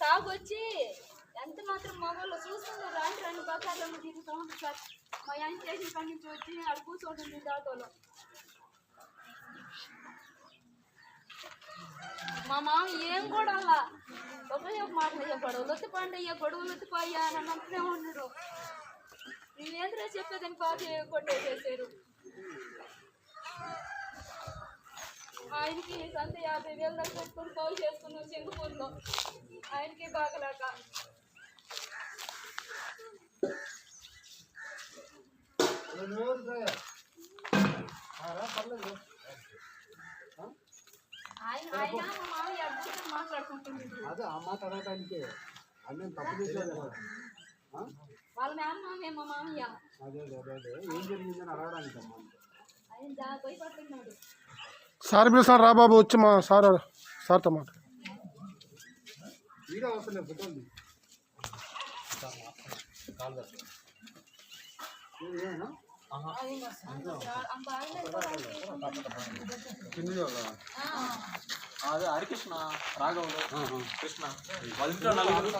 తాగొచ్చి ఎంత మాత్రం మగవాళ్ళు చూసుకుని రాని రెండు బకార్లను తిరుగుతూ ఉంటుంది సార్. మా ఆయన చేసిన పని నుంచి వచ్చి ఆడ కూర్చోండి దాటోలో మా మామ ఏం కూడా అలా ఒకే ఒక మాట చెప్పాడు లొత్తి పండయ్య గొడవలు లొత్తిపోయ్యా అని అంటూనే ఉన్నాడు నేనేంద్రా చెప్పేదని పాతి కొట్టేసేసారు ఆయనకి సంత యాభై వేలు దాకా పెట్టుకుని కౌలు చేసుకున్నాం సింగపూర్లో. ఆయనకి బాగలేక. ఆయన ఆయన మా మామయ్య మాట్లాడుకుంటున్నారు అదే ఆ మాట అడగటానికి అన్నీ తప్పు? వాళ్ళ మామయ్య అదే అదే అదే అదే. ఏం జరిగిందని అడగడానికి అమ్మా. ఆయన భయపడుతున్నాడు. సార్ పిలుస్తాను రా బాబు వచ్చి మా సార్ సార్తో మాట వీడియో వస్తలేదు ఫోటోలు తీ. అదే హరికృష్ణ రాఘవులు కృష్ణ. వాళ్ళ ఇంట్లో నలుగురు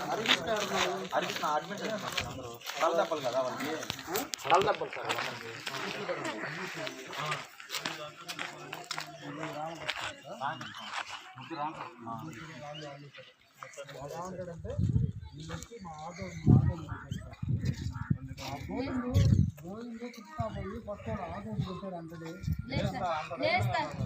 హరికృష్ణ అడ్మిట్ అందరూ. తలదప్పలు కదా వాళ్ళకి. తలదప్పలు సార్ వచ్చి మా ఆటో ఆటో గోవిందు కుట్టా పోయి కొత్త ఆటో అంటాడు లేస్తాను